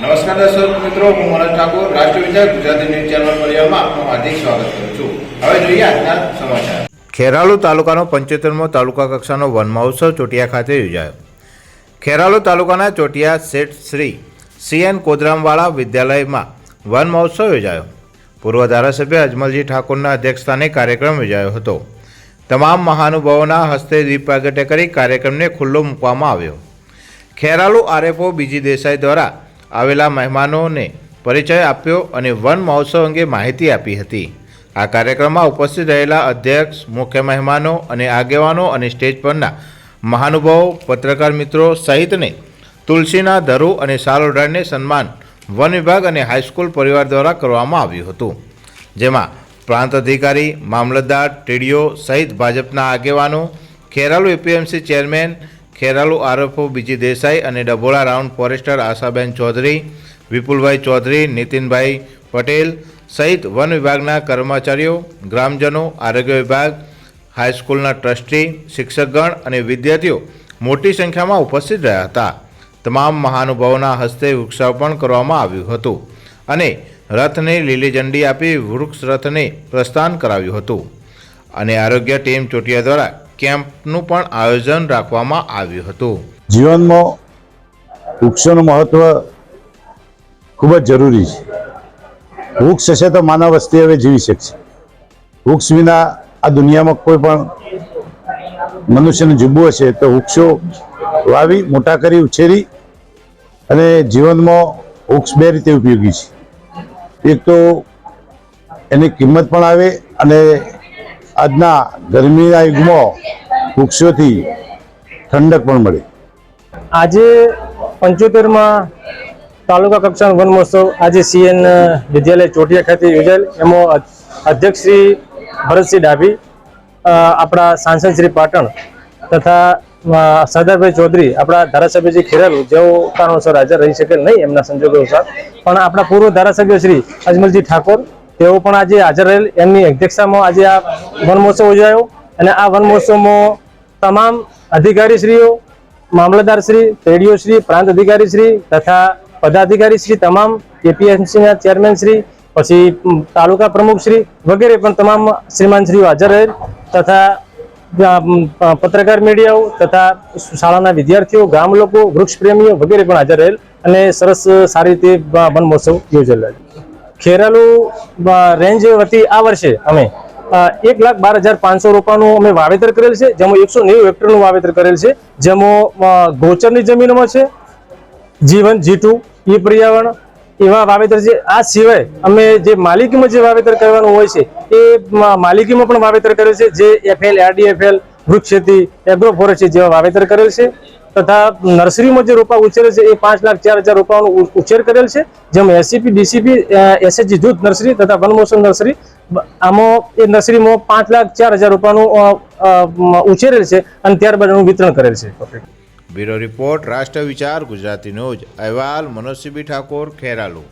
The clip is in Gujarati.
દર્શક મિત્રો, હું મનોજ ઠાકોર, રાષ્ટ્રીય વિચાર ગુજરાતી ન્યૂઝ ચેનલ પરિવારમાં આપનું હાર્દિક સ્વાગત કરું છું. હવે જોઈએ આજના સમાચાર. ખેરાલુ તાલુકાનો પંચોતેરમો તાલુકા કક્ષાનો વન મહોત્સવ ચોટિયા ખાતે યોજાયો. ખેરાલુ તાલુકાના ચોટિયા શેઠ શ્રી સીએન કોદરામવાળા વિદ્યાલયમાં વન મહોત્સવ યોજાયો. પૂર્વ ધારાસભ્ય અજમલજી ઠાકોરના અધ્યક્ષસ્થાને કાર્યક્રમ યોજાયો હતો. તમામ મહાનુભાવોના હસ્તે દીપ પ્રાગટ્ય કરી કાર્યક્રમને ખુલ્લો મૂકવામાં આવ્યો. ખેરાલુ આરએફઓ બીજી દેસાઈ દ્વારા આવેલા મહેમાનોને પરિચય આપ્યો અને વન મહોત્સવ અંગે માહિતી આપી હતી. આ કાર્યક્રમમાં ઉપસ્થિત રહેલા અધ્યક્ષ, મુખ્ય મહેમાનો અને આગેવાનો અને સ્ટેજ પરના મહાનુભાવો, પત્રકાર મિત્રો સહિતને તુલસીના ધરુ અને સાલ સન્માન વન વિભાગ અને હાઈસ્કૂલ પરિવાર દ્વારા કરવામાં આવ્યું હતું. જેમાં પ્રાંત અધિકારી, મામલતદાર, ટીડીઓ સહિત ભાજપના આગેવાનો, ખેરાલુ એપીએમસી ચેરમેન ખેરાલુ આરોપો બીજી દેસાઈ અને ડભોળા રાઉન્ડ ફોરેસ્ટર આશાબેન ચૌધરી, વિપુલભાઈ ચૌધરી, નીતિનભાઈ પટેલ સહિત વન વિભાગના કર્મચારીઓ, ગ્રામજનો, આરોગ્ય વિભાગ, હાઈસ્કૂલના ટ્રસ્ટી, શિક્ષકગણ અને વિદ્યાર્થીઓ મોટી સંખ્યામાં ઉપસ્થિત રહ્યા હતા. તમામ મહાનુભાવોના હસ્તે વૃક્ષારોપણ કરવામાં આવ્યું હતું અને રથને લીલી ઝંડી આપી વૃક્ષ રથને પ્રસ્થાન કરાવ્યું હતું. અને આરોગ્ય ટીમ ચોટિયા દ્વારા કેમ્પનું પણ આયોજન રાખવામાં આવ્યું હતું. જીવનમાં વૃક્ષોનું મહત્વ ખૂબ જ જરૂરી છે. વૃક્ષ હશે તો માનવ વસ્તી હવે જીવી શકશે. વૃક્ષ વિના આ દુનિયામાં કોઈ પણ મનુષ્યને જીવવું હશે તો વૃક્ષો વાવી, મોટા કરી, ઉછેરી અને જીવનમાં વૃક્ષ બે રીતે ઉપયોગી છે. એક તો એની કિંમત પણ આવે અને આજના ગરમીના યુગમાં વૃક્ષોથી ઠંડક પણ મળે. આજે પંચોતેરમાં તાલુકા કક્ષાનો વન મહોત્સવ. આજે સીએન વિદ્યાલય ચોટિયા ખાતે યોજાયેલ. એમાં અધ્યક્ષ શ્રી ભરતસિંહ ડાભી આપણા સાંસદ શ્રી પાટણ તથા સરદારભાઈ ચૌધરી, આપણા ધારાસભ્યજી ખેરાલુ, જેઓ કારણોસર હાજર રહી શકેલ નહીં એમના સંજોગો અનુસાર પણ આપણા પૂર્વ ધારાસભ્ય શ્રી અજમલજી ઠાકોર તેઓ પણ આજે હાજર રહેલ. એમની અધ્યક્ષતામાં આજે આ વન મહોત્સવ યોજાયો અને આ વન મહોત્સવમાં તમામ અધિકારીશ્રીઓ, મામલતદારશ્રી શ્રી પ્રાંત અધિકારીશ્રી તથા પદાધિકારીશ્રી, તમામ એપીએમસીના ચેરમેન શ્રી પછી તાલુકા પ્રમુખશ્રી વગેરે પણ તમામ શ્રીમાન શ્રીઓ હાજર રહેલ તથા પત્રકાર મીડિયાઓ તથા શાળાના વિદ્યાર્થીઓ, ગામ લોકો વૃક્ષ પ્રેમીઓ વગેરે પણ હાજર રહેલ અને સરસ, સારી રીતે વન મહોત્સવ યોજેલો ખેરાલુ રેન્જ વતી આ વર્ષે અમે એક લાખ બાર હજાર પાંચસો રોપાનું અમે વાવેતર કરેલ છે, જેમાં એકસો નેવું હેક્ટરનું વાવેતર કરેલ છે, જેમાં ગોચરની જમીનમાં છે, જીવન, જીટુ, ઈ પર્યાવરણ એવા વાવેતર છે. આ સિવાય અમે જે માલિકીમાં જે વાવેતર કરવાનું હોય છે, એ માલિકીમાં પણ વાવેતર કરેલ છે, જે એફએલ, આરડીએફએલ, વૃક્ષ ખેતી, એગ્રો ફોરેસ્ટ્રી જેવા વાવેતર કરેલ છે. તથા નર્સરીમાં જે રોપા ઉછેરે છે એ પાંચ લાખ ચાર હજાર રોપાઓનો ઉછેર કરેલ છે જેમાં એસીપી ડીસીપી એસએચજી જૂથ નર્સરી તથા વનમોસમ નર્સરી આમાં એ નર્સરીમાં પાંચ લાખ ચાર હજાર મ, ઉછેરેલ છે અને ત્યારબાદ એનું વિતરણ કરેલ છે. બ્યુરો રિપોર્ટ રાષ્ટ્ર વિચાર ગુજરાતી ન્યૂઝ અહેવાલ મનોજસિંહ ઠાકોર ખેરાલુ.